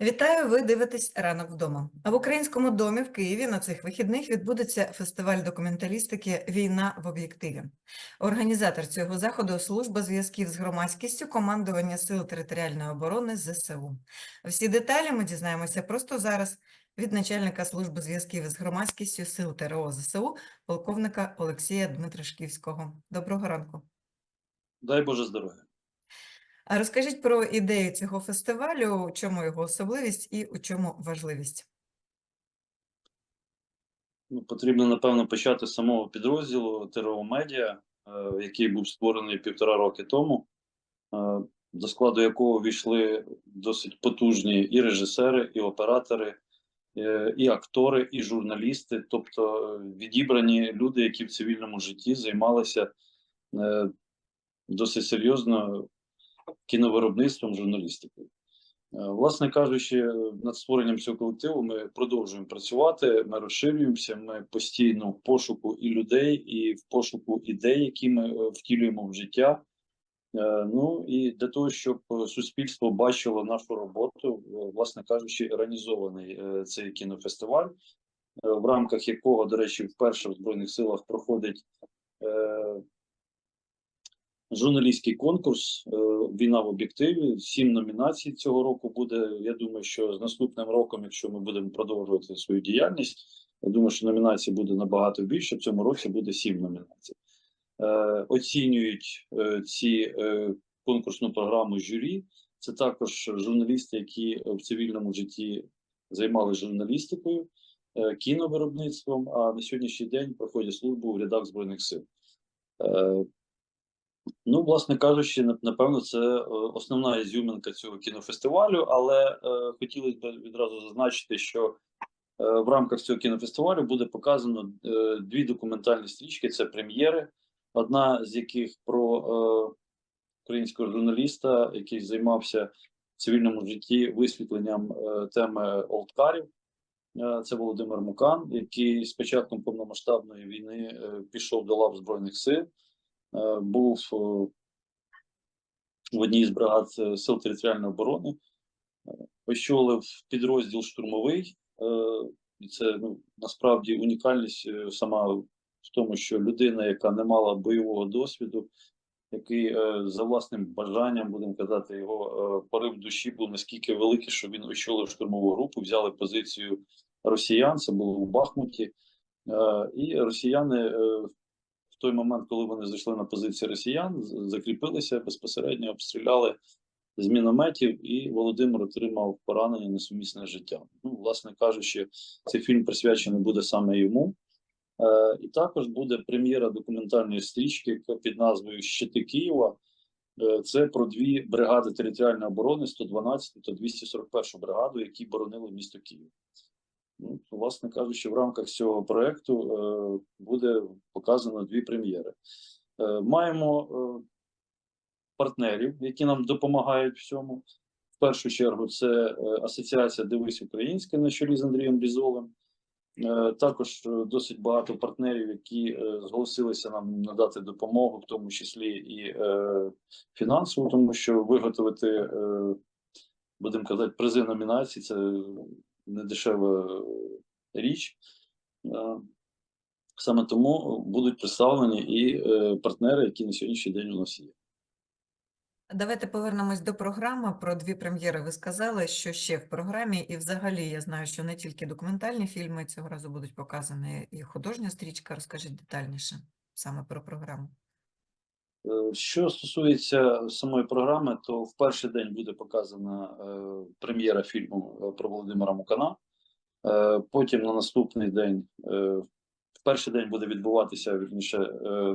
Вітаю! Ви дивитесь ранок вдома. А в українському домі в Києві на цих вихідних відбудеться фестиваль документалістики Війна в об'єктиві. Організатор цього заходу служба зв'язків з громадськістю командування Сил територіальної оборони ЗСУ. Всі деталі ми дізнаємося просто зараз від начальника служби зв'язків з громадськістю Сил ТРО ЗСУ, полковника Олексія Дмитришківського. Доброго ранку. Дай Боже здоров'я. Розкажіть про ідею цього фестивалю, у чому його особливість і у чому важливість. Ну, потрібно, напевно, почати з самого підрозділу ТРО Медіа, е, який був створений півтора роки тому, е, до складу якого війшли досить потужні і режисери, і оператори, е, і актори, і журналісти, тобто відібрані люди, які в цивільному житті займалися досить серйозно кіновиробництвом, журналістикою. Е, Власне кажучи, над створенням цього колективу ми продовжуємо працювати, ми розширюємося, ми постійно в пошуку і людей, і в пошуку ідей, які ми е, втілюємо в життя. Е, Ну і для того, щоб суспільство бачило нашу роботу, власне кажучи, організований цей кінофестиваль, в рамках якого, до речі, вперше в Збройних силах проходить журналістський конкурс е, Війна в об'єктиві. Сім номінацій цього року буде. Я думаю, що з наступним роком, якщо ми будемо продовжувати свою діяльність, я думаю, що номінацій буде набагато більше. В цьому році буде сім номінацій. Е, Оцінюють е, ці конкурсну програму журі. Це також журналісти, які в цивільному житті займалися журналістикою, кіновиробництвом, а на сьогоднішній день проходять службу в рядах Збройних сил. Ну, власне кажучи, напевно, це е, основна ізюминка цього кінофестивалю, але е, хотілося б відразу зазначити, що е, в рамках цього кінофестивалю буде показано е, дві документальні стрічки. Це прем'єри, одна з яких про е, українського журналіста, який займався в цивільному житті висвітленням е, теми олдкарів. Е, Це Володимир Мукан, який з початком повномасштабної війни е, пішов до лав Збройних сил був е, в одній з бригад е, Сил територіальної оборони, е, очолив підрозділ штурмовий. е, І це ну, насправді унікальність е, сама в тому, що людина, яка не мала бойового досвіду, який е, за власним бажанням, будемо казати, його е, порив душі був наскільки великий, що він очолив штурмову групу, взяли позицію росіян. Це було у Бахмуті. Е, І росіяни е, в той момент, коли вони зайшли на позиції росіян, закріпилися безпосередньо, обстріляли з мінометів, і Володимир отримав поранення несумісне з життям. Ну, власне кажучи, цей фільм присвячений буде саме йому. Е, і також буде прем'єра документальної стрічки під назвою Щити Києва. Е, Це про дві бригади територіальної оборони 112 та 241 бригаду, які боронили місто Київ. Ну, власне кажучи, в рамках цього проекту е, буде показано дві прем'єри. Е, маємо е, партнерів, які нам допомагають в цьому. В першу чергу, це Асоціація Дивись Українське на чолі з Андрієм Брізовим. Е, також досить багато партнерів, які зголосилися нам надати допомогу, в тому числі і фінансову, тому що виготовити, будемо казати, призи номінацій це не дешева річ. Е, Саме тому будуть представлені і е, партнери, які на сьогоднішній день у нас є. Давайте повернемось до програми. Про дві прем'єри ви сказали, що ще в програмі, і взагалі я знаю, що не тільки документальні фільми цього разу будуть показані, і художня стрічка. Розкажіть детальніше саме про програму. Е, Що стосується самої програми, то в перший день буде показана е, прем'єра фільму е, про Володимира Мукана. Потім на наступний день, в перший день буде відбуватися вірніше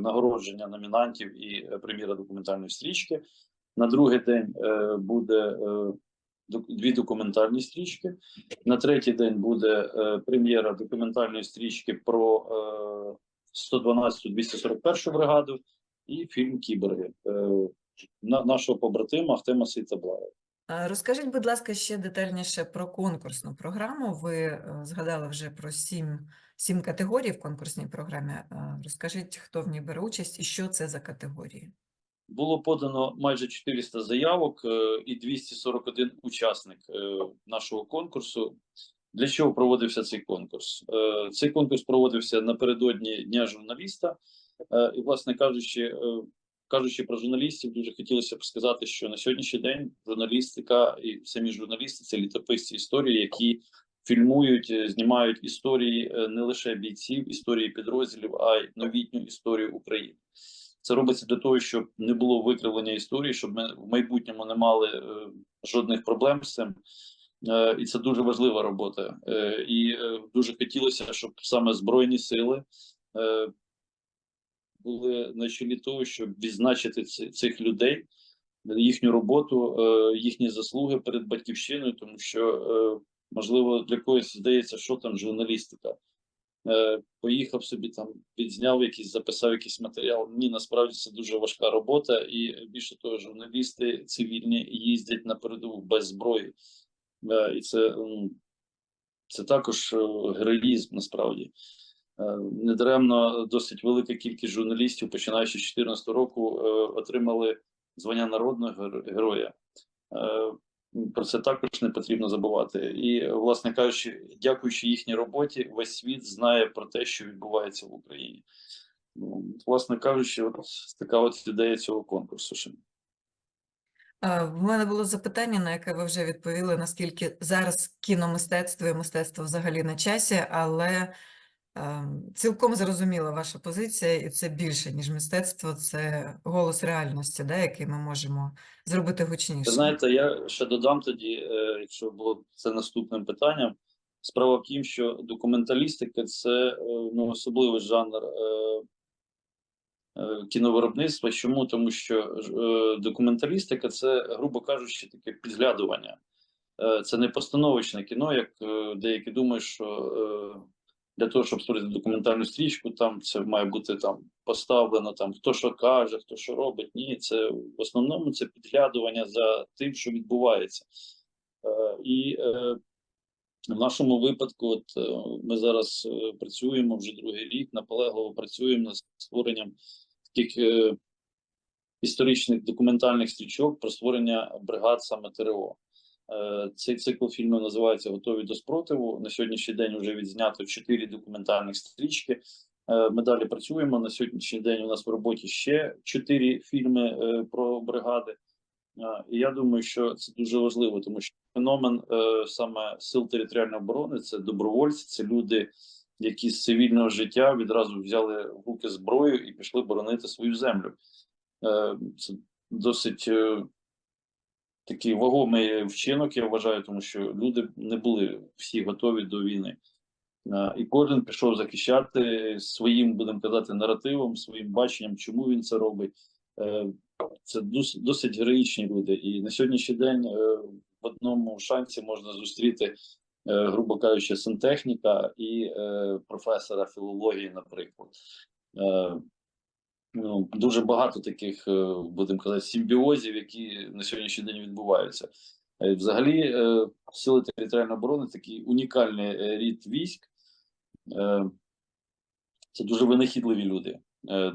нагородження номінантів і прем'єра документальної стрічки. На другий день буде дві документальні стрічки. На третій день буде прем'єра документальної стрічки про е, 112-241 бригаду і фільм Кіберги е, на нашого побратима Ахтема Сейтаблаєва. Е, Розкажіть, будь ласка, ще детальніше про конкурсну програму. Ви е, згадали вже про сім, сім категорій в конкурсній програмі. Розкажіть, хто в ній бере участь і що це за категорії? Було подано майже 400 заявок і 241 учасник нашого конкурсу. Для чого проводився цей конкурс? Цей конкурс проводився напередодні Дня журналіста. Е, І, власне кажучи, е, кажучи про журналістів, дуже хотілося б сказати, що на сьогоднішній день журналістика і самі журналісти це літописці історії, які фільмують, е, знімають історії не лише бійців, історії підрозділів, а й новітню історію України. Це робиться для того, щоб не було викривлення історії, щоб ми в майбутньому не мали жодних проблем з цим. І це дуже важлива робота. І дуже хотілося, щоб саме збройні сили були на чолі того, щоб відзначити цих людей, їхню роботу, е, їхні заслуги перед батьківщиною, тому що е, можливо для когось здається, що там журналістика. Е, Поїхав собі там, підзняв якийсь, записав якийсь матеріал. Ні, насправді це дуже важка робота, і більше того, журналісти цивільні їздять на передову без зброї. І це, це також героїзм насправді. Е, Недаремно досить велика кількість журналістів, починаючи з 2014 року, е, отримали звання народного героя. Е, Про це також не потрібно забувати. І, власне кажучи, дякуючи їхній роботі, весь світ знає про те, що відбувається в Україні. Ну, Власне кажучи, от така от ідея цього конкурсу. В мене було запитання, на яке ви вже відповіли, наскільки зараз кіномистецтво і мистецтво взагалі на часі, але цілком зрозуміла ваша позиція, і це більше, ніж мистецтво, це голос реальності, да, який ми можемо зробити гучніше. знаєте, я ще додам тоді, е, якщо було це наступним питанням. Справа в тім, що документалістика це е, ну, особливий жанр е, кіновиробництва. Чому? Тому що документалістика це, грубо кажучи, таке підглядування. Це не постановочне кіно, як деякі думають, що для того, щоб створити документальну стрічку, там це має бути там поставлено там хто що каже, хто що робить. Ні, це в основному це підглядування за тим, що відбувається. Е, І е, в нашому випадку, от е, ми зараз е, працюємо вже другий рік, наполегливо працюємо над створенням таких е, історичних документальних стрічок про створення бригад саме ТРО. Е, Цей цикл фільмів називається Готові до спротиву. На сьогоднішній день вже відзнято чотири документальних стрічки. Е, Ми далі працюємо. На сьогоднішній день у нас в роботі ще чотири фільми е, про бригади. І я думаю, що це дуже важливо, тому що феномен саме сил територіальної оборони це добровольці, це люди, які з цивільного життя відразу взяли в руки зброю і пішли боронити свою землю. Це досить такий вагомий вчинок, я вважаю, тому що люди не були всі готові до війни. І кожен пішов захищати своїм, будемо казати, наративом, своїм баченням, чому він це робить. Е, Це досить героїчні люди. І на сьогоднішній день е, в одному шансі можна зустріти, е, грубо кажучи, сантехніка і професора філології, наприклад. Ну, дуже багато таких, е, будемо казати, симбіозів, які на сьогоднішній день відбуваються. Е, Взагалі, е, сили територіальної оборони такий унікальний рід військ. Це дуже винахідливі люди,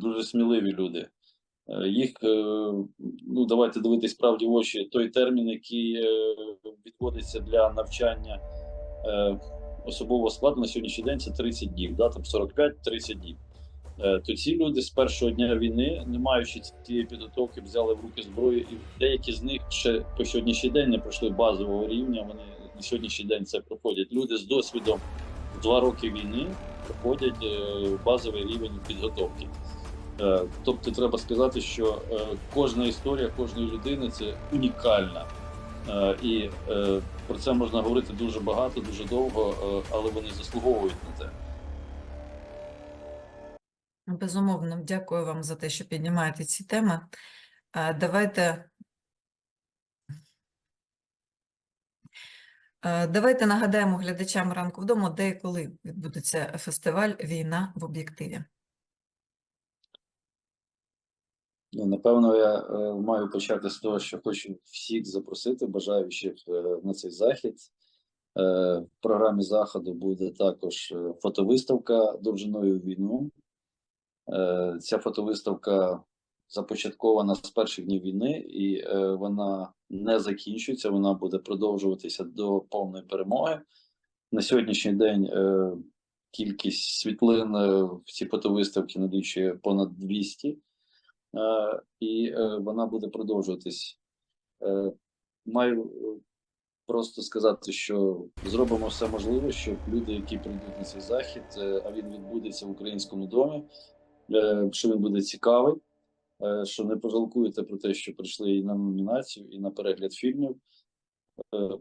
дуже сміливі люди. Їх, ну давайте дивитись правді в очі, той термін, який відводиться для навчання особового складу на сьогоднішній день, це 30 днів, да, там 45-30 днів. Е, То ці люди з першого дня війни, не маючи цієї підготовки, взяли в руки зброю, і деякі з них ще по сьогоднішній день не пройшли базового рівня. Вони на сьогоднішній день це проходять. Люди з досвідом два роки війни проходять е, базовий рівень підготовки. Е, Тобто, треба сказати, що кожна історія кожної людини це унікальна. І про це можна говорити дуже багато, дуже довго, але вони заслуговують на це. Безумовно, дякую вам за те, що піднімаєте ці теми. Давайте, давайте нагадаємо глядачам ранку вдома, де і коли відбудеться фестиваль Війна в об'єктиві. Ну, напевно, я е, маю почати з того, що хочу всіх запросити, бажаючих е, на цей захід. Е, в програмі заходу буде також е, фотовиставка довжиною війну. Е, ця фотовиставка започаткована з перших днів війни, і е, вона не закінчується. Вона буде продовжуватися до повної перемоги. На сьогоднішній день е, кількість світлин в цій фотовиставці налічує понад 200, е, і вона буде продовжуватись. Маю просто сказати, що зробимо все можливе, щоб люди, які прийдуть на цей захід, а він відбудеться в українському домі, що він буде цікавий, е, що не пожалкуєте про те, що прийшли і на номінацію, і на перегляд фільмів. Е,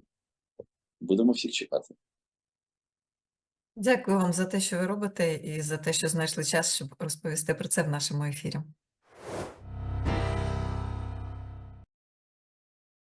Будемо всіх чекати. Дякую вам за те, що ви робите, і за те, що знайшли час, щоб розповісти про це в нашому ефірі.